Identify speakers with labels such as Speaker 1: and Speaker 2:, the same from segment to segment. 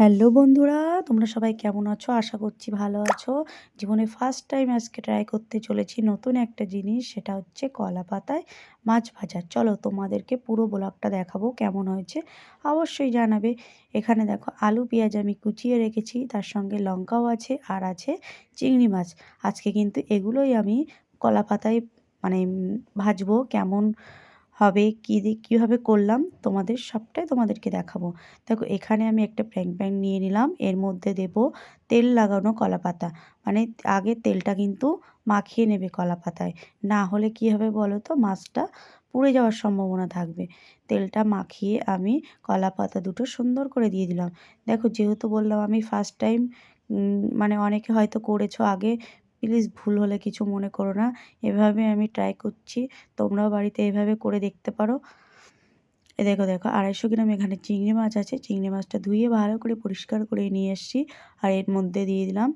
Speaker 1: Hello বন্ধুরা, তোমরা সবাই কেমন আছো? আশা করছি ভালো আছো। জীবনে ফার্স্ট টাইম আজকে ট্রাই করতে চলেছি নতুন একটা জিনিস, সেটা হচ্ছে কলা পাতায় মাছ ভাজা। চলো তোমাদেরকে পুরো ব্লগটা দেখাবো কেমন হয়েছে। অবশ্যই জানাবে। এখানে দেখো আলু, পেঁয়াজ আমি কুচিয়ে রেখেছি, তার সঙ্গে লঙ্কাও আছে আর আছে চিংড়ি মাছ। আজকে কিন্তু এগুলোই আমি কলা পাতায় মানে ভাজবো কেমন হবে, কী কীভাবে করলাম, তোমাদের সবটাই তোমাদেরকে দেখাবো। দেখো, এখানে আমি একটা ফ্র্যাং প্যান নিয়ে নিলাম, এর মধ্যে দেব তেল লাগানো কলা পাতা। মানে আগে তেলটা কিন্তু মাখিয়ে নেবে কলা পাতায়। না হলে কী হবে বলো তো মাছটা পুড়ে যাওয়ার সম্ভাবনা থাকবে। তেলটা মাখিয়ে আমি কলা পাতা দুটো সুন্দর করে দিয়ে দিলাম। দেখো, যেহেতু বললাম আমি ফার্স্ট টাইম মানে অনেকে হয়তো করেছ আগে প্লিজ ভুল হলে কিছু মনে করো না। এভাবে আমি ট্রাই করছি। তোমরাও বাড়িতে এভাবে করে দেখতে পারো। এ দেখো দেখো, আড়াইশো গ্রাম এখানে চিংড়ি মাছ আছে। চিংড়ি মাছটা ধুয়ে ভালো করে পরিষ্কার করে নিয়ে এসছি। আর এর মধ্যে দিয়ে দিলাম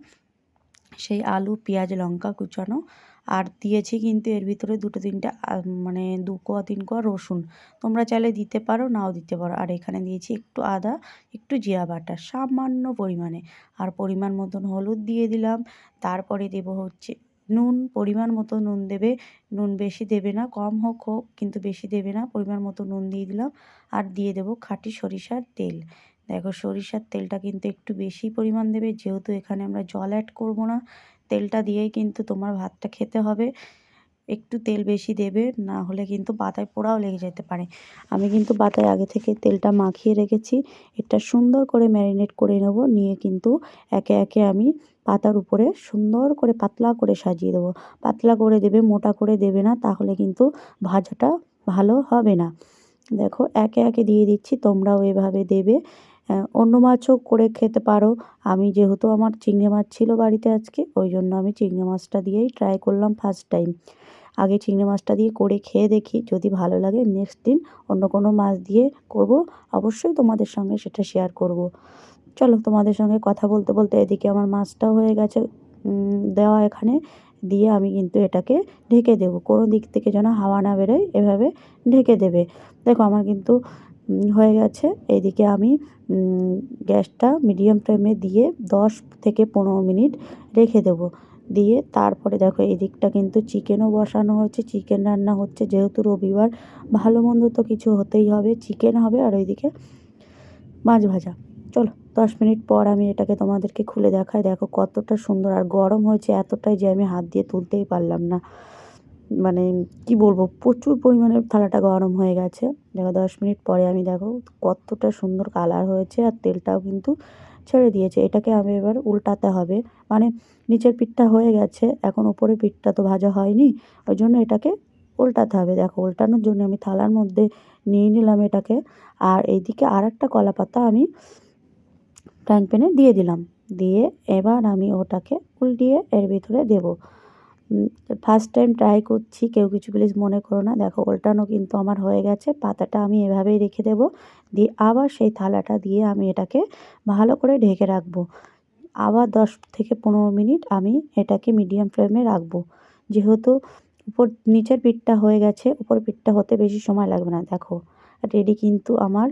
Speaker 1: সেই আলু, পেঁয়াজ, লঙ্কা কুচানো। আর দিয়েছি কিন্তু এর ভিতরে দুটো তিনটে মানে দু কোয়া তিন কোয়া রসুন। তোমরা চাইলে দিতে পারো, নাও দিতে পারো। আর এখানে দিয়েছি একটু আদা, একটু জিরা বাটা, সামান্য পরিমাণে। আর পরিমাণ মতন হলুদ দিয়ে দিলাম। তারপরে দেবো হচ্ছে নুন, পরিমাণ মতো নুন দেবে। নুন বেশি দেবে না, কম হোক হোক, কিন্তু বেশি দেবে না, পরিমাণ মতো নুন দিয়ে দিলাম। আর দিয়ে দেবো খাঁটি সরিষার তেল। দেখো সরিষার তেলটা কিন্তু একটু বেশি পরিমাণ দেবে, যেহেতু এখানে আমরা জল অ্যাড করব না। তেলটা দিয়েই কিন্তু তোমার ভাতটা খেতে হবে। একটু তেল বেশি দেবে, না হলে কিন্তু পাতায় পোড়াও লেগে যেতে পারে। আমি কিন্তু পাতায় আগে থেকে তেলটা মাখিয়ে রেখেছি। এটা সুন্দর করে ম্যারিনেট করে নেব, নিয়ে কিন্তু একে একে আমি পাতার উপরে সুন্দর করে পাতলা করে সাজিয়ে দেবো। পাতলা করে দেবে, মোটা করে দেবে না, তাহলে কিন্তু ভাজাটা ভালো হবে না। দেখো একে একে দিয়ে দিচ্ছি, তোমরাও এভাবে দেবে। অন্য মাছও করে খেতে পারো। আমি যেহেতু আমার চিংড়ি মাছ ছিল বাড়িতে আজকে, ওই জন্য আমি চিংড়ি মাছটা দিয়েই ট্রাই করলাম ফার্স্ট টাইম আগে চিংড়ি মাছটা দিয়ে করে খেয়ে দেখি, যদি ভালো লাগে নেক্সট দিন অন্য কোনো মাছ দিয়ে করব, অবশ্যই তোমাদের সঙ্গে সেটা শেয়ার করব। চলো তোমাদের সঙ্গে কথা বলতে বলতে এদিকে আমার মাছটাও হয়ে গেছে দেওয়া এখানে। দিয়ে আমি কিন্তু এটাকে ঢেকে দেবো। কোনো দিক থেকে যেন হাওয়া না বেরোয়, এভাবে ঢেকে দেবে। দেখো আমার কিন্তু হয়ে গেছে। এদিকে আমি গ্যাসটা মিডিয়াম ফ্লেমে দিয়ে দশ থেকে পনেরো মিনিট রেখে দেবো। দিয়ে তারপরে দেখো, এদিকটা কিন্তু চিকেনও বসানো হচ্ছে চিকেন রান্না হচ্ছে যেহেতু রবিবার, ভালো মন্দ তো কিছু হতেই হবে। চিকেন হবে আর ওইদিকে মাছ ভাজা। চলো, দশ মিনিট পর আমি এটাকে তোমাদেরকে খুলে দেখাই। দেখো কতটা সুন্দর, আর গরম হয়েছে এতটাই যে আমি হাত দিয়ে তুলতেই পারলাম না। মানে কি বলব, প্রচুর পরিমাণে থালাটা গরম হয়ে গেছে। দেখো, দশ মিনিট পরে আমি দেখো কতটা সুন্দর কালার হয়েছে আর তেলটাও কিন্তু ছেড়ে দিয়েছে। এটাকে আমি এবার উল্টাতে হবে। মানে নিচের পিঠটা হয়ে গেছে, এখন ওপরের পিঠটা তো ভাজা হয়নি, ওই জন্য এটাকে উল্টাতে হবে। দেখো, উল্টানোর জন্য আমি থালার মধ্যে নিয়ে নিলাম এটাকে আর এইদিকে আর একটা কলা পাতা আমি ফ্রাইং প্যানে দিয়ে দিলাম। দিয়ে এবার আমি ওটাকে উল্টিয়ে এর ভিতরে দেবো। ফার্স্ট টাইম ট্রাই করছি, কেউ কিছু প্লিজ মনে করো না। দেখো, উল্টানো কিন্তু আমার হয়ে গেছে, পাতাটা আমি এভাবেই রেখে দেব। দিয়ে আবার সেই থালাটা দিয়ে আমি এটাকে ভালো করে ঢেকে রাখব। আবার দশ থেকে পনেরো মিনিট আমি এটাকে মিডিয়াম ফ্লেমে রাখব। যেহেতু উপর নিচের পিঠটা হয়ে গেছে, উপর পিঠটা হতে বেশি সময় লাগবে না। দেখো রেডি কিন্তু আমার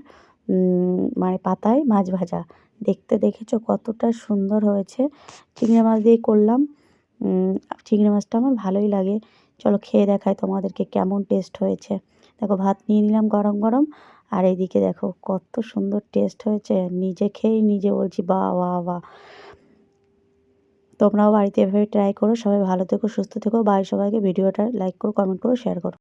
Speaker 1: মানে পাতায় মাছ ভাজা। দেখতে দেখেছ কতটা সুন্দর হয়েছে। চিংড়ি মাছ দিয়ে করলাম। চিংড়ি মাছটা আমার ভালোই লাগে। চলো খেয়ে দেখায় তোমাদেরকে কেমন টেস্ট হয়েছে। দেখো ভাত নিয়ে নিলাম গরম গরম, আর এইদিকে দেখো কত সুন্দর টেস্ট হয়েছে। নিজে খেয়েই নিজে বলছি, বা বা বা। তোমরাও বাড়িতে এভাবে ট্রাই করো। সবাই ভালো থেকো, সুস্থ থেকো। বাই সবাইকে ভিডিওটা লাইক করো কমেন্ট করো শেয়ার করো।